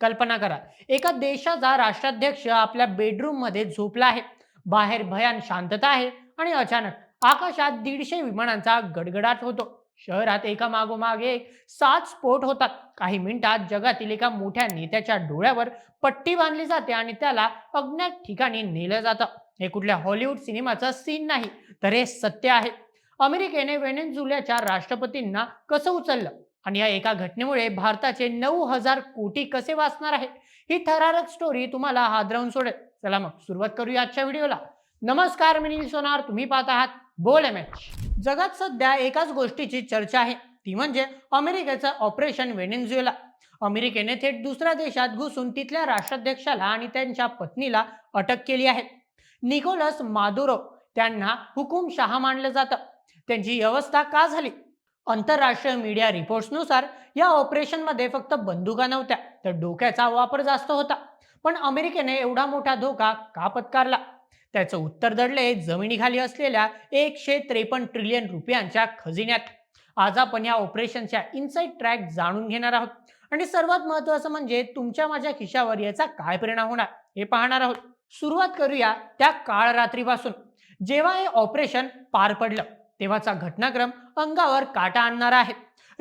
कल्पना करा. एका देशाचा राष्ट्राध्यक्ष आपल्या बेडरूममध्ये झोपला आहे. बाहेर भयान शांतता आहे आणि अचानक आकाशात दीडशे विमानांचा गडगडाट होतो. शहरात एका मागोमाग एक सात स्फोट होतात. काही मिनिटात जगातील एका मोठ्या नेत्याच्या डोळ्यावर पट्टी बांधली जाते आणि त्याला अज्ञात ठिकाणी नेलं जातं. हे कुठल्या हॉलिवूड सिनेमाचा सीन नाही तर हे सत्य आहे. अमेरिकेने वेनेझुल्याच्या राष्ट्रपतींना कसं उचललं? आणि या एका घटनेमुळे भारताचे नऊ हजार कोटी कसे वाचणार आहे ही थरारक स्टोरी तुम्हाला हादरवून सोडेल. चला मग सुरुवात करूया आजच्या व्हिडिओला. नमस्कार मी नील सोनार. तुम्ही पाहत आहात बोल एम जगात सध्या एकाच गोष्टीची चर्चा आहे. ती म्हणजे अमेरिकेचं ऑपरेशन वेनेझुएला अमेरिकेने थेट दुसऱ्या देशात घुसून तिथल्या राष्ट्राध्यक्षाला आणि त्यांच्या पत्नीला अटक केली आहे. निकोलस मादुरो त्यांना हुकुमशहा मानलं जातं. त्यांची व्यवस्था का झाली? आंतरराष्ट्रीय मीडिया रिपोर्ट्सनुसार या ऑपरेशनमध्ये फक्त बंदुका नव्हत्या तर डोक्याचा वापर जास्त होता. पण अमेरिकेने एवढा मोठा धोका का पत्कारला? त्याचं उत्तर दडले जमिनीखाली असलेल्या एकशे त्रेपन्न ट्रिलियन रुपयांच्या खजिन्यात. आज आपण या ऑपरेशनच्या इनसाईड ट्रॅक जाणून घेणार आहोत. आणि सर्वात महत्वाचं म्हणजे तुमच्या माझ्या खिशावर याचा काय परिणाम होणार हे पाहणार आहोत. सुरुवात करूया त्या काळ रात्रीपासून जेव्हा हे ऑपरेशन पार पडलं. तेव्हाचा घटनाक्रम अंगावर काटा आणणारा आहे.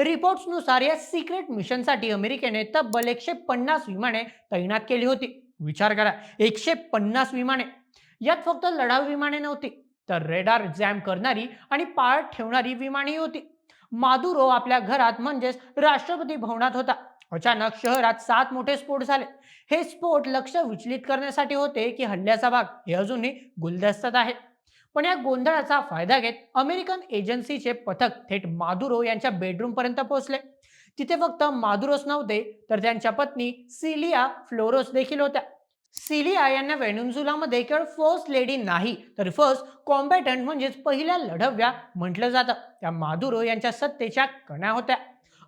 रिपोर्ट्सनुसार या सिक्रेट मिशनसाठी अमेरिकेने तब्बल एकशे पन्नास विमाने तैनात केली होती. विचार करा एकशे पन्नास विमाने. यात फक्त लढाऊ विमाने नव्हती तर रेडार जॅम करणारी आणि पाळत ठेवणारी विमानेही होती. मादुरो आपल्या घरात म्हणजेच राष्ट्रपती भवनात होता. अचानक शहरात सात मोठे स्फोट झाले. हे स्फोट लक्ष विचलित करण्यासाठी होते की हल्ल्याचा भाग हे अजूनही गुलदस्तात आहे. पण या गोंधळाचा फायदा घेत अमेरिकन एजन्सीचे पथक थेट मादुरो यांच्या बेडरूम पर्यंत पोहोचले. तिथे फक्त मादुरोस नव्हते तर त्यांच्या पत्नी सिलिया फ्लोरोस देखील होत्या. सिलिया यांना वेणुझुलामध्ये केवळ फर्स्ट लेडी नाही तर फर्स्ट कॉम्बॅटंट म्हणजेच पहिल्या लढव्या म्हटलं जातं. त्या मादुरो यांच्या सत्तेच्या कण्या होत्या.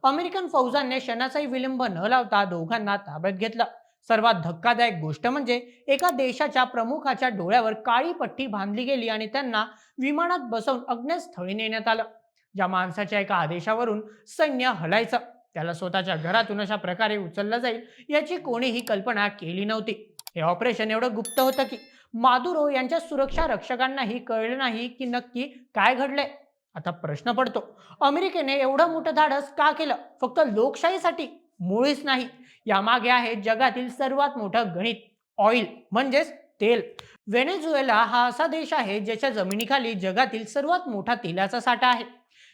अमेरिकन फौजांनी क्षणाचाही विलंब न लावता दोघांना ताब्यात घेतलं. सर्वात धक्कादायक गोष्ट म्हणजे एका देशाच्या प्रमुखाच्या डोळ्यावर काळी पट्टी बांधली गेली आणि त्यांना विमानात बसवून अग्नस्थळी नेण्यात आलं. ज्या माणसाच्या एका आदेशावरून सैन्य हलायचं त्याला स्वतःच्या घरातून अशा प्रकारे उचललं जाईल याची कोणीही कल्पना केली नव्हती. हे ऑपरेशन एवढं गुप्त होतं की मादुरो यांच्या सुरक्षा रक्षकांनाही कळलं नाही की नक्की काय घडलंय. आता प्रश्न पडतो अमेरिकेने एवढं मोठं धाडस का केलं? फक्त लोकशाहीसाठी? मुळीच नाही. यामागे आहे जगातील सर्वात मोठं गणित ऑइल म्हणजेच तेल. व्हेनेझुएला हा असा देश आहे ज्याच्या जमिनीखाली जगातील सर्वात मोठा तेलाचा साठा आहे.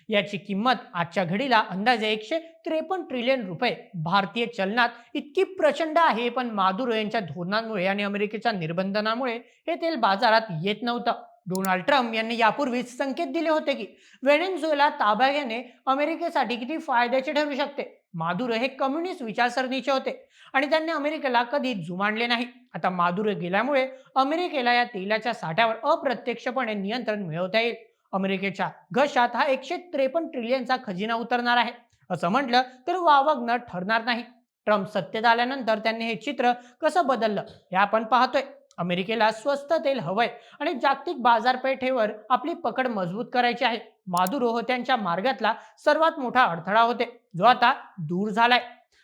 याची किंमत आजच्या घडीला अंदाजे एकशे त्रेपन्न ट्रिलियन रुपये. भारतीय चलनात इतकी प्रचंड आहे पण मादुरो यांच्या धोरणांमुळे आणि अमेरिकेच्या निर्बंधनामुळे हे तेल बाजारात येत नव्हतं. डोनाल्ड ट्रम्प यांनी यापूर्वीच संकेत दिले होते की वेनेझुएला ताब्या घेणे अमेरिकेसाठी किती फायद्याचे ठरू शकते. मादुर हे कम्युनिस्ट विचारसरणीचे होते. आणि त्यांनी अमेरिकेला कधी जुमानले नाही. आता मादुर गेल्यामुळे अमेरिकेला या तेलाच्या साठ्यावर अप्रत्यक्षपणे नियंत्रण मिळवता येईल. अमेरिकेच्या घशात हा एकशे त्रेपन्न ट्रिलियनचा खजिना उतरणार आहे. असं म्हटलं तर वावगणं ठरणार नाही. ट्रम्प सत्तेत आल्यानंतर त्यांनी हे चित्र कसं बदललं हे आपण पाहतोय. अमेरिकेला स्वस्त तेल हवंय आणि जागतिक बाजारपेठेवर आपली पकड मजबूत करायची आहे. मादुरो हो त्यांच्या मार्गातला सर्वात मोठा अडथळा होते. जो आता दूर झालाय.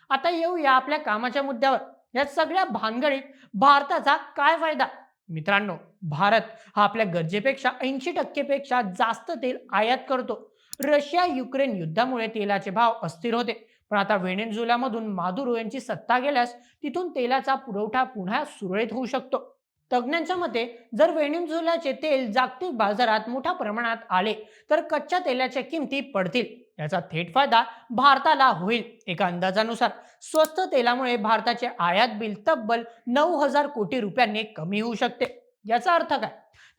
आता येऊया आपल्या कामाच्या मुद्द्यावर. या सगळ्या भानगडीत भारताचा काय फायदा? मित्रांनो भारत हा आपल्या गरजेपेक्षा ऐंशी टक्केपेक्षा जास्त तेल आयात करतो. रशिया युक्रेन युद्धामुळे तेलाचे भाव अस्थिर होते. पण आता व्हेनेझुएलामधून मादुरो यांची सत्ता गेल्यास तिथून तेलाचा पुरवठा पुन्हा सुरळीत होऊ शकतो. तज्ज्ञांच्या मते जर व्हेनेझुएलाचे तेल जागतिक बाजारात मोठ्या प्रमाणात आले तर कच्च्या तेलाच्या किमती पडतील. याचा थेट फायदा भारताला होईल. एका अंदाजानुसार स्वस्त तेलामुळे भारताचे आयात बिल तब्बल नऊ हजार कोटी रुपयांनी कमी होऊ शकते. याचा अर्थ काय?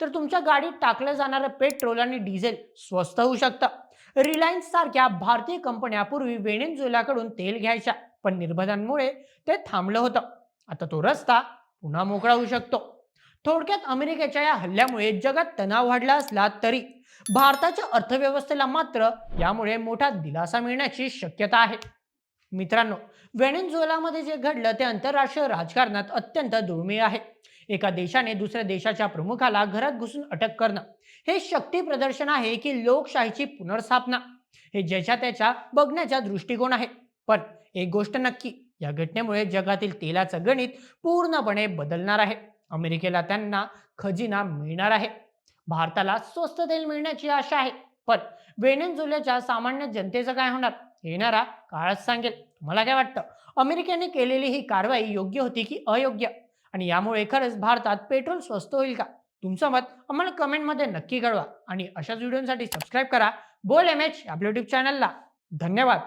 तर तुमच्या गाडीत टाकलं जाणारं पेट्रोल आणि डिझेल स्वस्त होऊ शकतं. रिलायन्स सारख्या भारतीय कंपन्या पूर्वी वेनेझुएलाकडून तेल घ्यायच्या पण निर्बंधांमुळे ते थांबलं होतं. आता तो रस्ता पुन्हा मोकळा होऊ शकतो. थोडक्यात अमेरिकेच्या या हल्ल्यामुळे जगात तणाव वाढला असला तरी भारताच्या अर्थव्यवस्थेला मात्र यामुळे मोठा दिलासा मिळण्याची शक्यता आहे. मित्रांनो व्हेनेझुएलामध्ये जे घडलं ते आंतरराष्ट्रीय राजकारणात अत्यंत दुर्मिळ आहे. एका देशाने दुसऱ्या देशाच्या प्रमुखाला घरात घुसून अटक करणं हे शक्ती प्रदर्शन आहे की लोकशाहीची पुनर्स्थापना हे ज्याच्या त्याच्या बघण्याचा दृष्टिकोन आहे. पण एक गोष्ट नक्की या घटनेमुळे जगातील तेलाचं गणित पूर्णपणे बदलणार आहे. अमेरिकेला त्यांना खजिना मिळणार आहे. भारताला स्वस्त तेल मिळण्याची आशा आहे. पण वेनेझुएलाच्या सामान्य जनतेचं काय होणार? येणारा काळच सांगेल. तुम्हाला काय वाटतं? अमेरिकेने केलेली ही कारवाई योग्य होती की अयोग्य? आणि यामुळे खरंच भारतात पेट्रोल स्वस्त होईल का? तुमचं मत आम्हाला कमेंटमध्ये नक्की कळवा. आणि अशाच व्हिडिओसाठी सबस्क्राईब करा. बोल एम एच आपल्या युट्यूब चॅनलला धन्यवाद.